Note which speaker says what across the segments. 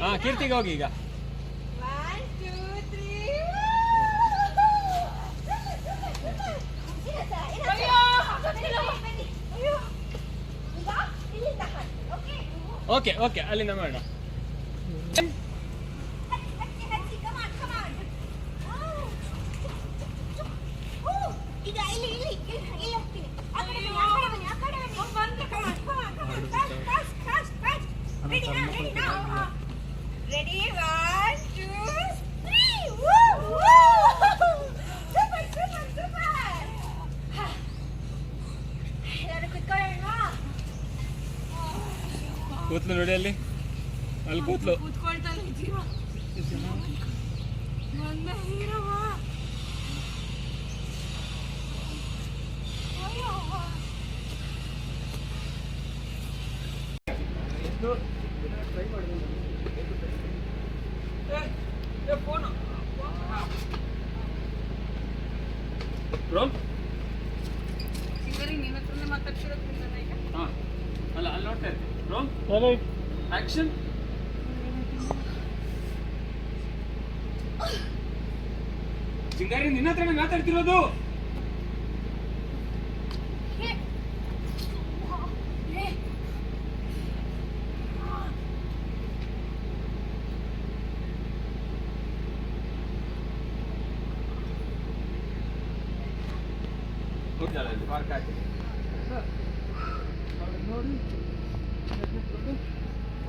Speaker 1: ಹಾ ಕೀರ್ತಿಗೆ ಹೋಗಿ ಈಗ
Speaker 2: ಓಕೆ
Speaker 1: ಓಕೆ ಓಕೆ ಅಲ್ಲಿಂದ ಮಾಡೋಣ
Speaker 2: ಹಚ್ಚಿ ಹಚ್ಚಿ come on come on ready one two three ವೂ ವೂ ಸೂಪರ್ ಸೂಪರ್ ಸೂಪರ್ ಎಲ್ಲರೂ ಕುತ್ಕೊಳ್ಳೋಣ
Speaker 1: ಕೂತ್ಲು ನೋಡಿ ಅಲ್ಲಿ. ಅಲ್ಲಿ ಕೂತ್ಲು.
Speaker 2: ನನ್ನ ಹೀರವ? ಅಯ್ಯೋ.
Speaker 1: ಅಲ್ಲ ಅಲ್ಲಿ ನೋಡ್ತಾ ಇರ್ತೀನಿ. ಆಕ್ಷನ್ ಸಿಂಗಾರಿ ನಿನ್ನ ಹತ್ರನೇ ಮಾತಾಡ್ತಿರೋದು. ನೋಡಿ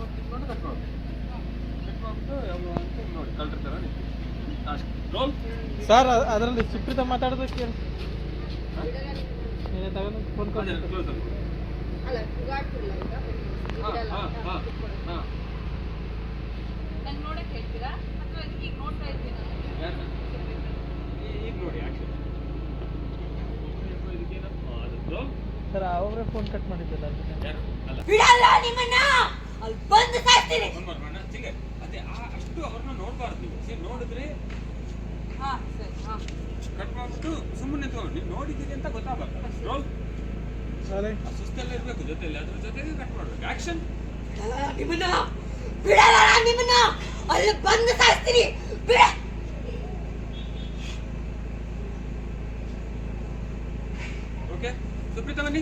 Speaker 1: ಕಿತ್ಕೊಂಡು ನೋಡಿ ಕಳ್ರ ಥರ
Speaker 3: ಸರ್ ಅದರಲ್ಲಿ ಸುಪ್ರೀತ ಮಾತಾಡೋದಕ್ಕೆ ನೀನೇ ತಗೊಂಡು ಫೋನ್
Speaker 1: ಹಾಂ ಹಾಂ ಹಾಂ. ಹಾಂ.
Speaker 4: ನೋಡಕ್ ಹೇಳ್ತೀರಾ? ಅಥವಾ ಈಗ ನೋಡ್ತಾ ಇರ್ತೀನ
Speaker 1: ಯಾಕೆ ಈಗ ನೋಡಿ ಆ್ಯಕ್ಷನ್
Speaker 3: ಸರ್ ಅವರೇ ಫೋನ್ ಕಟ್ ಮಾಡಿದ್ದಲ್ಲ ಅದಕ್ಕೆ.
Speaker 1: ಯಾರು? ಅಲ್ಲ.
Speaker 2: ಬಿಡಲ್ಲ ನಿಮ್ಮನ್ನ! ಅಲ್ಲಿ ಬಂದು
Speaker 1: ಚಿಂಗ ಅದೇ ಆ ಅಷ್ಟು ಅವ್ರನ್ನ ನೋಡಬಾರ್ದು ನೀವು. ಸರಿ ನೋಡಿದ್ರೆ
Speaker 4: ಹಾ ಸರಿ ಹಾ.
Speaker 1: ಕಟ್ ಮಾಡ್ಬಿಟ್ಟು ಸುಮ್ಮನೆ ತಗೊಂಡು ನೀವು ನೋಡಿದ್ದೀರಿ ಅಂತ
Speaker 3: ಗೊತ್ತಾಗಲ್ಲ.
Speaker 1: ಸುಸ್ತೆಲ್ಲ ಇರಬೇಕು ಜೊತೆಲಿ ಅದ್ರ ಜೊತೆಗೆ ಕಟ್ ಮಾಡ್ಬೇಕು. ಆಕ್ಷನ್
Speaker 2: ಬಿಡಲ್ಲ ನಿಮ್ಮನ್ನ! ಬಿಡಲ್ಲ ನಿಮ್ಮನ್ನ! ಅಲ್ಲಿ ಬಂದು ಸಾಯ್ತೀನಿ ಬಿಡ
Speaker 1: ಓಕೆ ಸುಪ್ರೀತ ಬನ್ನಿ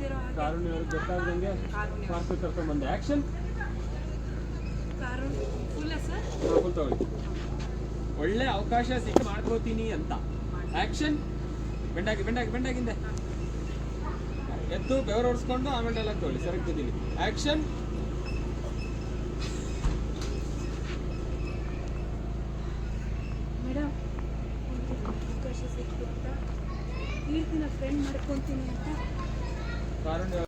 Speaker 5: ಹಾಗೆ
Speaker 1: ಕಾರುಣ್ಯ ಅವ್ರಿಗೆ ಗೊತ್ತಾಗ್ದಂಗೆ ಪಾರ್ಕ್ ಕರ್ಕೊಂಡ್ ಬಂದೆ. ಆ್ಯಕ್ಷನ್
Speaker 5: ಫುಲ್ಲ ಸರ್.
Speaker 1: ಫುಲ್ ತಗೊಳ್ಳಿ ಒಳ್ಳೆ ಅವಕಾಶ ಸಿಕ್ಕ ಮಾಡ್ಕೋತೀನಿ ಅಂತ. ಆ್ಯಕ್ಷನ್ ಬೆಂಡಾಗಿ ಬೆಂಡಾಗಿ ಬೆಂಡಾಗಿಂದೆ ಎದ್ದು ಬೆವರು ಓಡಿಸ್ಕೊಂಡು ಆಮೇಲೆ ಡೈಲಾಗ್ ತಗೊಳ್ಳಿ. ಸರಿ ಆಕ್ಷನ್ ಆ್ಯಕ್ಷನ್
Speaker 5: ಮೇಡಮ್ ಅವಕಾಶ ಕೀರ್ತಿನ ಫ್ರೆಂಡ್ ಮಾಡ್ಕೊತೀನಿ ಅಂತ.
Speaker 1: I don't know.